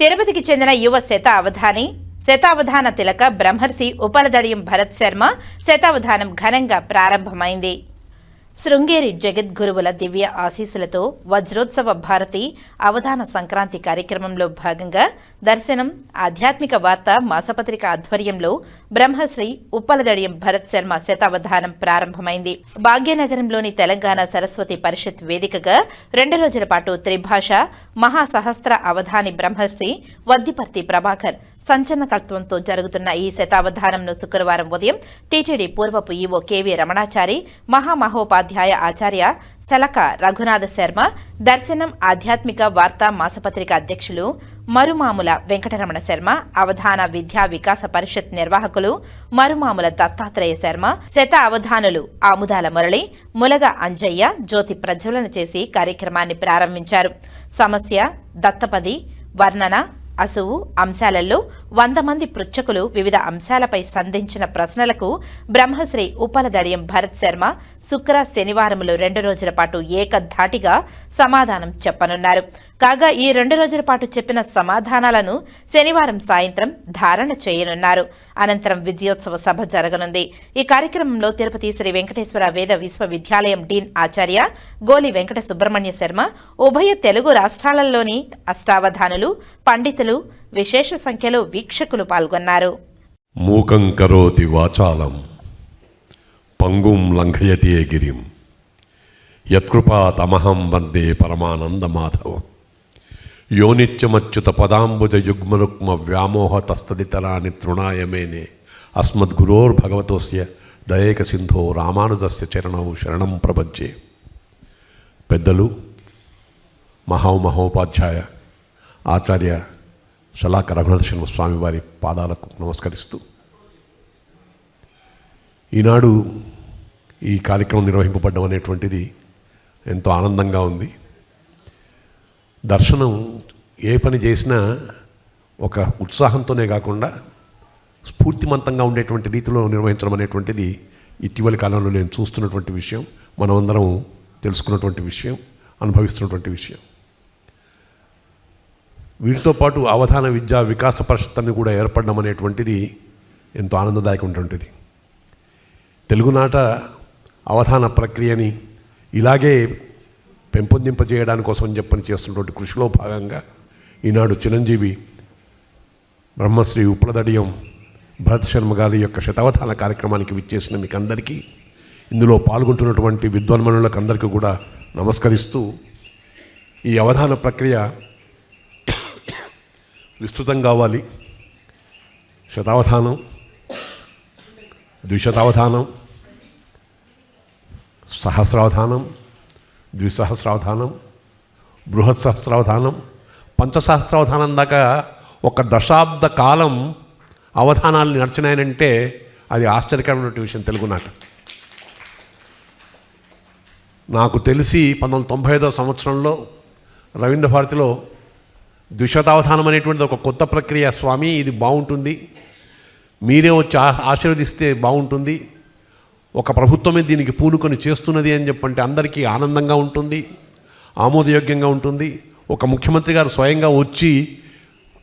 తిరుపతికి చెందిన యువ శతావధాని. శతావధాన తిలక బ్రహ్మర్షి ఉపలదడియం భరత్ శర్మ. శతావధానం ఘనంగా ప్రారంభమైంది. శృంగేరి జగద్గురువుల దివ్య ఆశీస్సులతో వజ్రోత్సవ భారతి అవధాన సంక్రాంతి కార్యక్రమంలో భాగంగా దర్శనం ఆధ్యాత్మిక వార్త మాసపత్రిక ఆధ్వర్యంలో బ్రహ్మశ్రీ ఉప్పలదడియం భరత్ శర్మ శతావధానం ప్రారంభమైంది. భాగ్యనగరంలోని తెలంగాణ సరస్వతి పరిషత్ వేదికగా రెండు రోజుల పాటు త్రిభాష మహాసహస్ర అవధాని బ్రహ్మశ్రీ వద్దిపర్తి ప్రభాకర్ సంచలనకర్తృత్వంతో జరుగుతున్న ఈ శతావధానంను శుక్రవారం ఉదయం టీటీడీ పూర్వపు ఈవో కేవీ రమణాచారి మహామహోపాధ్యాయ ఆచార్య సలక రఘునాథ శర్మ దర్శనం ఆధ్యాత్మిక వార్తా మాసపత్రిక అధ్యక్షులు మరుమాముల వెంకటరమణ శర్మ అవధాన విద్యా వికాస పరిషత్ నిర్వాహకులు మరుమాముల దత్తాత్రేయ శర్మ శత అవధానులు ఆముదాల మురళి ములగ అంజయ్య జ్యోతి ప్రజ్వలన చేసి కార్యక్రమాన్ని ప్రారంభించారు. సమస్య దత్తపది వర్ణన అసువు అంశాలలో వంద మంది పృచ్ఛకులు వివిధ అంశాలపై సంధించిన ప్రశ్నలకు బ్రహ్మశ్రీ ఉపలదడియం భరత్ శర్మ శుక్ర శనివారములు రెండు రోజుల పాటు ఏకధాటిగా సమాధానం చెప్పనున్నారు. కాగా ఈ రెండు రోజుల పాటు చెప్పిన సమాధానాలను శనివారం సాయంత్రం ధారణ చేయనున్నారు. అనంతరం విజయోత్సవ సభ జరగనుంది. ఈ కార్యక్రమంలో తిరుపతి శ్రీ వెంకటేశ్వర వేద విశ్వవిద్యాలయం డీన్ ఆచార్య గోలి వెంకట సుబ్రహ్మణ్య శర్మ ఉభయ తెలుగు రాష్ట్రాలలోని అష్టావధానులు పండితులు విశేష సంఖ్యలో వీక్షకులు పాల్గొన్నారు. మూకం కరోతి వాచాలం పంగుం లంఘయతే గిరిం. యత్కృపాతమహం వందే పరమానంద పరమానందమాధవం యోనిత్యమచ్యుత పదాంబుజ యుగ్మరుక్మ వ్యామోహ తస్తదితరాని తృణాయమేనే అస్మద్గురోర్భగవతోస్య దయేక సింధో రామానుజస్య చరణం శరణం ప్రపంచే. పెద్దలు మహోమహోపాధ్యాయ ఆచార్య శలాక రఘునాథ స్వామి వారి పాదాలకు నమస్కరిస్తూ ఈనాడు ఈ కార్యక్రమం నిర్వహింపబడ్డం అనేటువంటిది ఎంతో ఆనందంగా ఉంది. దర్శనం ఏ పని చేసినా ఒక ఉత్సాహంతోనే కాకుండా స్ఫూర్తిమంతంగా ఉండేటువంటి రీతిలో నిర్వహించడం అనేటువంటిది ఇటీవలి కాలంలో నేను చూస్తున్నటువంటి విషయం మనమందరం తెలుసుకున్నటువంటి విషయం అనుభవిస్తున్నటువంటి విషయం. వీటితో పాటు అవధాన విద్యా వికాస పరిషత్ అని కూడా ఏర్పడడం అనేటువంటిది ఎంతో ఆనందదాయకమైనటువంటిది. తెలుగునాట అవధాన ప్రక్రియని ఇలాగే పెంపొందింపజేయడాని కోసం చెప్పని చేస్తున్నటువంటి కృషిలో భాగంగా ఈనాడు చిరంజీవి బ్రహ్మశ్రీ ఉపలదడియం భరత్ శర్మ గారి యొక్క శతావధాన కార్యక్రమానికి విచ్చేసిన మీకు అందరికీ ఇందులో పాల్గొంటున్నటువంటి విద్వాన్మనులకు అందరికీ కూడా నమస్కరిస్తూ ఈ అవధాన ప్రక్రియ విస్తృతం కావాలి. శతావధానం ద్విశతావధానం సహస్రావధానం ద్విసహస్రావధానం బృహత్ సహస్రావధానం పంచసహస్రావధానం దాకా ఒక దశాబ్ద కాలం అవధానాలు నడిచినాయనంటే అది ఆశ్చర్యకరమైనటువంటి విషయం తెలుగునాట నాకు తెలిసి పంతొమ్మిది తొంభై ఐదో సంవత్సరంలో రవీంద్ర భారతిలో ద్విశతావధానం అనేటువంటిది ఒక కొత్త ప్రక్రియ. స్వామి ఇది బాగుంటుంది. మీరే వచ్చి ఆ- ఆశీర్వదిస్తే బాగుంటుంది. ఒక ప్రభుత్వమే దీనికి పూనుకొని చేస్తున్నది అని చెప్పంటే అందరికీ ఆనందంగా ఉంటుంది ఆమోదయోగ్యంగా ఉంటుంది. ఒక ముఖ్యమంత్రి గారు స్వయంగా వచ్చి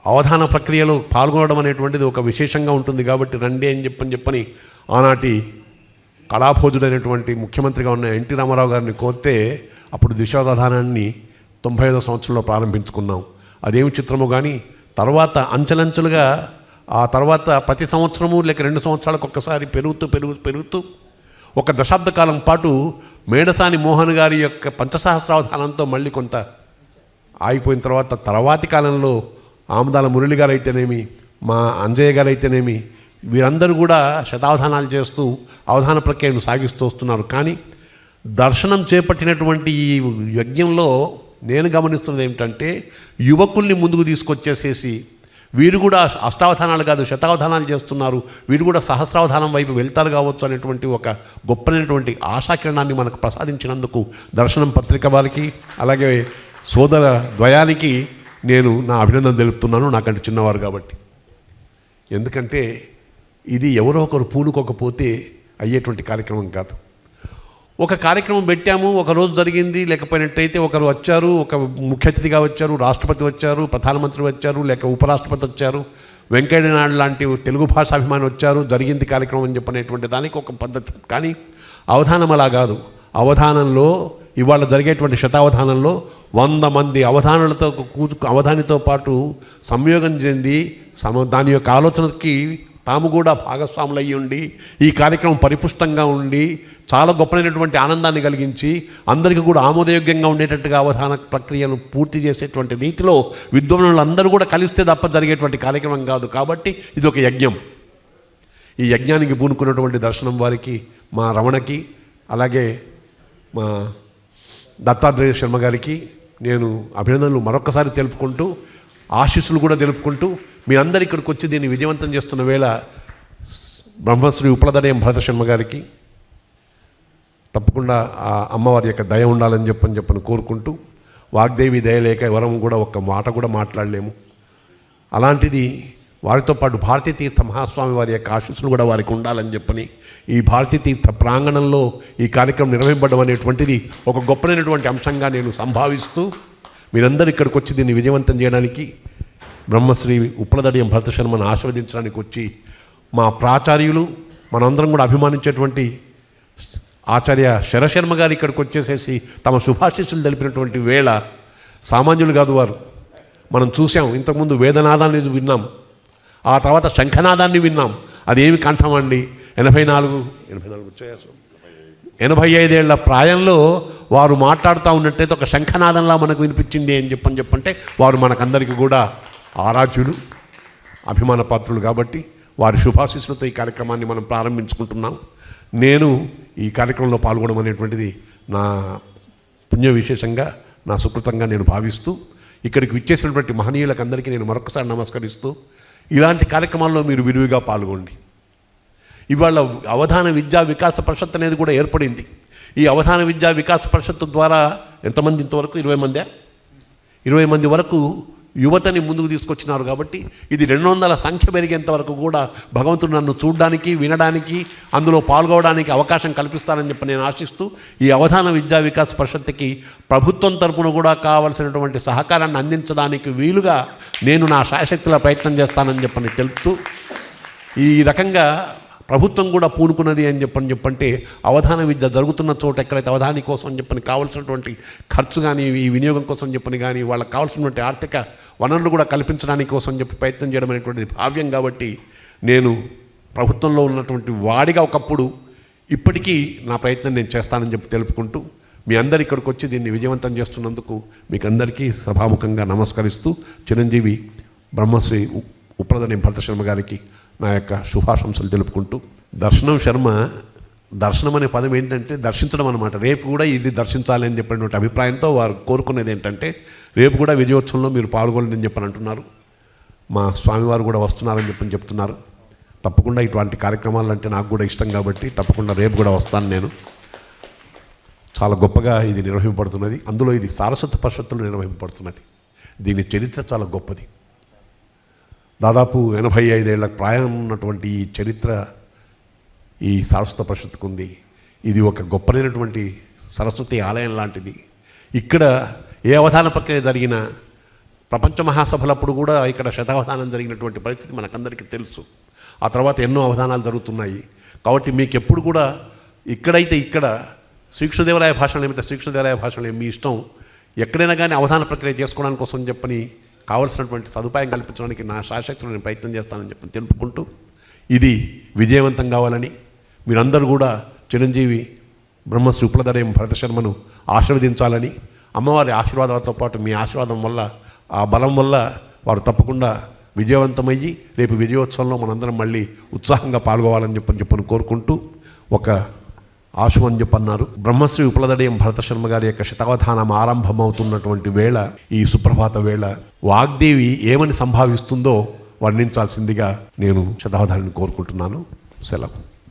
అవధాన ప్రక్రియలో పాల్గొనడం అనేటువంటిది ఒక విశేషంగా ఉంటుంది కాబట్టి రండి అని చెప్పని చెప్పని ఆనాటి కళాభోజుడైనటువంటి ముఖ్యమంత్రిగా ఉన్న ఎన్టీ రామారావు గారిని కోరితే అప్పుడు దిశావధానాన్ని తొంభై ఐదో సంవత్సరంలో ప్రారంభించుకున్నాం. అదేమి చిత్రమో కానీ తర్వాత అంచెలంచెలుగా ఆ తర్వాత ప్రతి సంవత్సరము లేక రెండు సంవత్సరాలకు ఒక్కసారి పెరుగుతూ పెరుగు పెరుగుతూ ఒక దశాబ్ద కాలం పాటు మేడసాని మోహన్ గారి యొక్క పంచసహస్రావధానంతో మళ్ళీ కొంత ఆగిపోయిన తర్వాత తర్వాతి కాలంలో ఆమదాల మురళి గారు అయితేనేమి మా అంజయ్య గారు అయితేనేమి వీరందరూ కూడా శతావధానాలు చేస్తూ అవధాన ప్రక్రియను సాగిస్తూ వస్తున్నారు. కానీ దర్శనం చేపట్టినటువంటి ఈ యజ్ఞంలో నేను గమనిస్తున్నది ఏమిటంటే యువకుల్ని ముందుకు తీసుకొచ్చేసేసి వీరు కూడా అష్టావధానాలు కాదు శతావధానాలు చేస్తున్నారు. వీరు కూడా సహస్రావధానం వైపు వెళ్తారు కావచ్చు అనేటువంటి ఒక గొప్పనైనటువంటి ఆశాకిరణాన్ని మనకు ప్రసాదించినందుకు దర్శనం పత్రిక వారికి అలాగే సోదర ద్వయానికి నేను నా అభినందన తెలుపుతున్నాను నాకంటే చిన్నవారు కాబట్టి. ఎందుకంటే ఇది ఎవరో ఒకరు పూనుకోకపోతే అయ్యేటువంటి కార్యక్రమం కాదు. ఒక కార్యక్రమం పెట్టాము ఒక రోజు జరిగింది లేకపోయినట్టయితే ఒకరు వచ్చారు ఒక ముఖ్య అతిథిగా వచ్చారు రాష్ట్రపతి వచ్చారు ప్రధానమంత్రి వచ్చారు లేక ఉపరాష్ట్రపతి వచ్చారు వెంకయ్యనాయుడు లాంటి తెలుగు భాష అభిమాని వచ్చారు జరిగింది కార్యక్రమం అని చెప్పనేటువంటి దానికి ఒక పద్ధతి. కానీ అవధానం అలా కాదు. అవధానంలో ఇవాళ జరిగేటువంటి శతావధానంలో వంద మంది అవధానులతో కూచు అవధానితో పాటు సంయోగం చెంది సమ దాని యొక్క ఆలోచనకి తాము కూడా భాగస్వాములయ్యి ఉండి ఈ కార్యక్రమం పరిపుష్టంగా ఉండి చాలా గొప్పనైనటువంటి ఆనందాన్ని కలిగించి అందరికీ కూడా ఆమోదయోగ్యంగా ఉండేటట్టుగా అవధాన ప్రక్రియను పూర్తి చేసేటువంటి రీతిలో విద్వానులందరూ కూడా కలిస్తే తప్ప జరిగేటువంటి కార్యక్రమం కాదు. కాబట్టి ఇది ఒక యజ్ఞం. ఈ యజ్ఞానికి పూనుకున్నటువంటి దర్శనం వారికి మా రమణకి అలాగే మా దత్తాత్రేయ శర్మ గారికి నేను అభినందనలు మరొకసారి తెలుపుకుంటూ ఆశీస్సులు కూడా తెలుపుకుంటూ మీరందరూ ఇక్కడికి వచ్చి దీన్ని విజయవంతం చేస్తున్న వేళ బ్రహ్మశ్రీ ఉపలదనయం భరత గారికి తప్పకుండా ఆ అమ్మవారి యొక్క దయ ఉండాలని చెప్పని చెప్పని కోరుకుంటూ వాగ్దేవి దయ లేక ఎవరం కూడా ఒక్క మాట కూడా మాట్లాడలేము. అలాంటిది వారితో పాటు భారతీ తీర్థ మహాస్వామి వారి యొక్క ఆశీస్సులు కూడా వారికి ఉండాలని చెప్పని ఈ భారతీ తీర్థ ప్రాంగణంలో ఈ కార్యక్రమం నిర్వహింపడం అనేటువంటిది ఒక గొప్పనైనటువంటి అంశంగా నేను సంభావిస్తూ మీరందరూ ఇక్కడికి వచ్చి దీన్ని విజయవంతం చేయడానికి బ్రహ్మశ్రీ ఉప్పలదడియం భరతశర్మను ఆస్వాదించడానికి వచ్చి మా ప్రాచార్యులు మనందరం కూడా అభిమానించేటువంటి ఆచార్య శరశర్మ గారు ఇక్కడికి వచ్చేసేసి తమ శుభాశీస్సులు తెలిపినటువంటి వేళ సామాన్యులు కాదు వారు. మనం చూసాం ఇంతకుముందు వేదనాదాన్ని విన్నాం ఆ తర్వాత శంఖనాదాన్ని విన్నాం. అదేమి కంఠం అండి? ఎనభై నాలుగు ఎనభై నాలుగు వచ్చాయా ఎనభై ఐదేళ్ళ ప్రాయంలో వారు మాట్లాడుతూ ఉన్నట్టయితే ఒక శంఖనాదంలా మనకు వినిపించింది అని చెప్పని చెప్పంటే వారు మనకందరికీ కూడా ఆరాధ్యులు అభిమాన పాత్రులు కాబట్టి వారి శుభాశీస్సులతో ఈ కార్యక్రమాన్ని మనం ప్రారంభించుకుంటున్నాం. నేను ఈ కార్యక్రమంలో పాల్గొనడం అనేటువంటిది నా పుణ్య విశేషంగా నా సుకృతంగా నేను భావిస్తూ ఇక్కడికి విచ్చేసినటువంటి మహనీయులకు అందరికీ నేను మరొకసారి నమస్కరిస్తూ ఇలాంటి కార్యక్రమాల్లో మీరు విరివిగా పాల్గొండి. ఇవాళ అవధాన విద్యా వికాస పరిషత్ అనేది కూడా ఏర్పడింది. ఈ అవధాన విద్యా వికాస పరిషత్తు ద్వారా ఎంతమంది ఇంతవరకు? ఇరవై మందే? ఇరవై మంది వరకు యువతని ముందుకు తీసుకొచ్చినారు కాబట్టి ఇది రెండు వందల సంఖ్య పెరిగేంత వరకు కూడా భగవంతుడు నన్ను చూడడానికి వినడానికి అందులో పాల్గొనడానికి అవకాశం కల్పిస్తానని చెప్పి నేను ఆశిస్తూ ఈ అవధాన విద్యా వికాస్ పరిషత్తుకి ప్రభుత్వం తరపున కూడా కావలసినటువంటి సహకారాన్ని అందించడానికి వీలుగా నేను నా శాశక్తుల ప్రయత్నం చేస్తానని చెప్పని తెలుపుతూ ఈ రకంగా ప్రభుత్వం కూడా పూనుకున్నది అని చెప్పని చెప్పంటే అవధాన విద్య జరుగుతున్న చోట ఎక్కడైతే అవధాని కోసం చెప్పని కావాల్సినటువంటి ఖర్చు కానీ ఈ వినియోగం కోసం చెప్పని కానీ వాళ్ళకి కావాల్సినటువంటి ఆర్థిక వనరులు కూడా కల్పించడానికి కోసం చెప్పి ప్రయత్నం చేయడం అనేటువంటిది భావ్యం కాబట్టి నేను ప్రభుత్వంలో ఉన్నటువంటి వాడిగా ఒకప్పుడు ఇప్పటికీ నా ప్రయత్నం నేను చేస్తానని చెప్పి తెలుపుకుంటూ మీ అందరు ఇక్కడికి వచ్చి దీన్ని విజయవంతం చేస్తున్నందుకు మీకు అందరికీ సభాముఖంగా నమస్కరిస్తూ చిరంజీవి బ్రహ్మశ్రీ ఉ- ఉప్రదని భరత శర్మ గారికి నా యొక్క శుభాశంసలు తెలుపుకుంటూ దర్శనం శర్మ దర్శనం అనే పదం ఏంటంటే దర్శించడం అనమాట రేపు కూడా ఇది దర్శించాలి అని చెప్పినటువంటి అభిప్రాయంతో వారు కోరుకునేది ఏంటంటే రేపు కూడా విజయోత్సవంలో మీరు పాల్గొనండి అని చెప్పని అంటున్నారు. మా స్వామివారు కూడా వస్తున్నారని చెప్పని చెప్తున్నారు. తప్పకుండా ఇటువంటి కార్యక్రమాలు అంటే నాకు కూడా ఇష్టం కాబట్టి తప్పకుండా రేపు కూడా వస్తాను నేను. చాలా గొప్పగా ఇది నిర్వహింపబడుతున్నది. అందులో ఇది సారస్వత పరిషత్తులు నిర్వహింపబడుతున్నది. దీని చరిత్ర చాలా గొప్పది. దాదాపు ఎనభై ఐదేళ్ళ ప్రాయం ఉన్నటువంటి ఈ చరిత్ర ఈ సరస్వత పరిషత్కుంది ఇది ఒక గొప్పనైనటువంటి సరస్వతి ఆలయం లాంటిది. ఇక్కడ ఏ అవధాన ప్రక్రియ జరిగిన ప్రపంచ మహాసభలప్పుడు కూడా ఇక్కడ శతావధానం జరిగినటువంటి పరిస్థితి మనకందరికీ తెలుసు. ఆ తర్వాత ఎన్నో అవధానాలు జరుగుతున్నాయి. కాబట్టి మీకు ఎప్పుడు కూడా ఇక్కడైతే ఇక్కడ శ్రీకృష్ణదేవరాయ భాషలు ఏమైతే శ్రీకృష్ణదేవరాయ భాషలు మీ ఇష్టం. ఎక్కడైనా కానీ అవధాన ప్రక్రియ చేసుకోవడానికి కోసం చెప్పని కావలసినటువంటి సదుపాయం కల్పించడానికి నా శాశక్తులు నేను ప్రయత్నం చేస్తానని చెప్పి తెలుపుకుంటూ ఇది విజయవంతం కావాలని మీరందరూ కూడా చిరంజీవి బ్రహ్మశ్రీ ఉపలధరయం భరతశర్మను ఆశీర్వదించాలని అమ్మవారి ఆశీర్వాదాలతో పాటు మీ ఆశీర్వాదం వల్ల ఆ బలం వల్ల వారు తప్పకుండా విజయవంతమయ్యి రేపు విజయోత్సవంలో మనందరం మళ్ళీ ఉత్సాహంగా పాల్గొవాలని చెప్పని చెప్పని కోరుకుంటూ ఒక ఆశు అని చెప్పన్నారు బ్రహ్మశ్రీ ఉపలదడయం భరత శర్మ గారి యొక్క శతావధానం ఆరంభమవుతున్నటువంటి వేళ ఈ సుప్రభాత వేళ వాగ్దేవి ఏమని సంభావిస్తుందో వర్ణించాల్సిందిగా నేను శతావధాన్ని కోరుకుంటున్నాను. సెలవు.